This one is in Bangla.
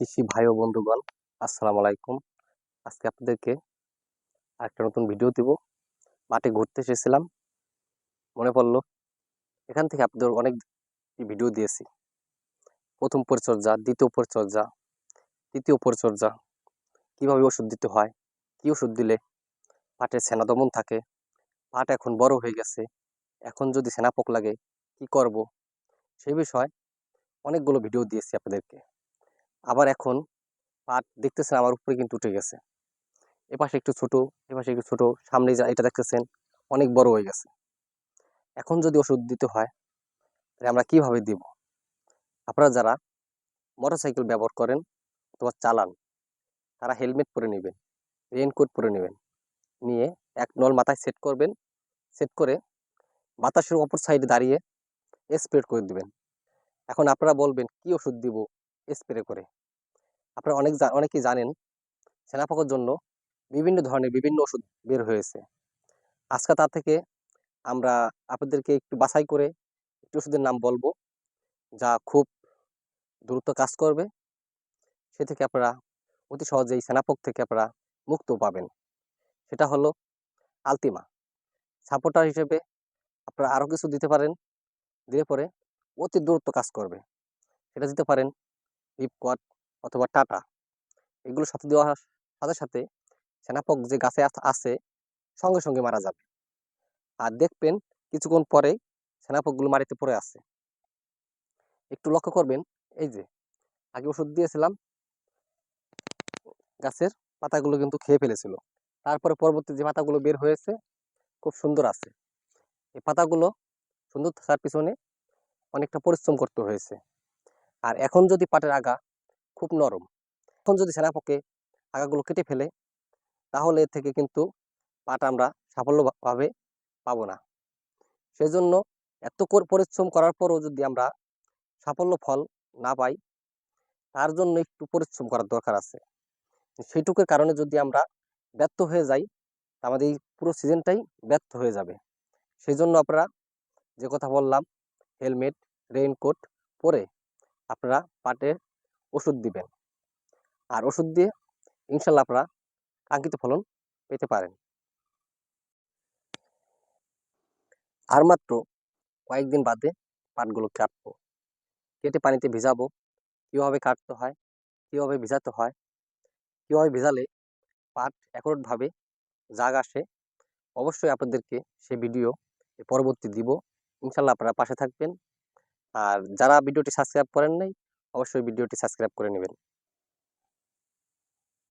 কৃষি ভাই ও বন্ধুগণ, আসসালামু আলাইকুম। আজকে আপনাদেরকে একটা নতুন ভিডিও দিব। মাঠে ঘুরতে এসেছিলাম। মনে পড়ল, এখান থেকে আপনাদের অনেক ভিডিও দিয়েছি। প্রথম পরিচর্যা, দ্বিতীয় পরিচর্যা, তৃতীয় পরিচর্যা, কীভাবে ওষুধ দিতে হয়, কি ওষুধ দিলে পাটের সেনা দমন থাকে, পাট এখন বড় হয়ে গেছে, এখন যদি সেনা পোক লাগে, কি করব? সেই বিষয়ে অনেকগুলো ভিডিও দিয়েছি আপনাদেরকে। আবার এখন পাট দেখতেছেন আমার উপরে কিন্তু উঠে গেছে। এপাশে একটু ছোট, এপাশে একটু ছোট, সামনে যা এটা দেখতেছেন অনেক বড় হয়ে গেছে। এখন যদি ওষুধ দিতে হয়, তাহলে আমরা কীভাবে দিব? আপনারা যারা মোটরসাইকেল ব্যবহার করেন অথবা চালান, তারা হেলমেট পরে নেবেন রেনকোট পরে নেবেন। নিয়ে এক নল মাথায় সেট করবেন, সেট করে বাতাসের অপর সাইডে দাঁড়িয়ে স্প্রেড করে দিবেন। এখন আপনারা বলবেন, কি ওষুধ দিব? স্প্রে করে। আপনারা অনেক অনেকেই জানেন সেনাপোকার জন্য বিভিন্ন ধরনের বিভিন্ন ওষুধ বের হয়েছে। আজকে তার থেকে আমরা আপনাদেরকে একটু বাছাই করে একটু ওষুধের নাম বলব যা খুব দ্রুত কাজ করবে। সে থেকে আপনারা অতি সহজেই সেনাপোক থেকে আপনারা মুক্ত পাবেন। সেটা হলো আলতিমা। সাপোর্টার হিসেবে আপনারা আরও কিছু দিতে পারেন। দিলে পরে অতি দ্রুত কাজ করবে। সেটা দিতে পারেন রিপকট অথবা টাটা এগুলোর সাথে দেওয়ার সাথে সাথে সেনাপক যে গাছে আছে, সঙ্গে সঙ্গে মারা যাবে। আর দেখবেন কিছুক্ষণ পরে সেনাপকগুলো মাটিতে পড়ে আছে। একটু লক্ষ্য করবেন, এই যে, আগে ওষুধ দিয়েছিলাম, গাছের পাতাগুলো কিন্তু খেয়ে ফেলেছিল। তারপরে পরবর্তী যে পাতাগুলো বের হয়েছে, খুব সুন্দর আছে। এই পাতাগুলো সুন্দর থাকার পিছনে অনেকটা পরিশ্রম করতে হয়েছে। আর এখন যদি পাটের আগা খুব নরম, এখন যদি সেনাপকে আগাগুলো কেটে ফেলে, তাহলে এর থেকে কিন্তু পাট আমরা সাফল্যভাবে পাবো না। সেজন্য এত পরিশ্রম করার পরও যদি আমরা সাফল্য ফল না পাই, তার জন্য একটু পরিশ্রম করার দরকার আছে। সেইটুকুর কারণে যদি আমরা ব্যর্থ হয়ে যাই আমাদের এই পুরো সিজনটাই ব্যর্থ হয়ে যাবে। সেই জন্য আপনারা যে কথা বললাম, হেলমেট, রেইনকোট পরে আপনারা পাটের ওষুধ দিবেন। আর ওষুধ দিয়ে ইনশাল্লাহ আপনারা কাঙ্ক্ষিত ফলন পেতে পারেন। আর মাত্র কয়েকদিন বাদে পাটগুলো কাটবো। কেটে পানিতে ভিজাবো। কীভাবে কাটতে হয়, কীভাবে ভিজাতে হয়, কীভাবে ভিজালে পাট একরোটভাবে জাগ আসে, অবশ্যই আপনাদেরকে সে ভিডিও পরবর্তী দিব। ইনশাল্লাহ আপনারা পাশে থাকবেন। আর যারা ভিডিওটি সাবস্ক্রাইব করেন নাই অবশ্যই ভিডিওটি সাবস্ক্রাইব করে নেবেন।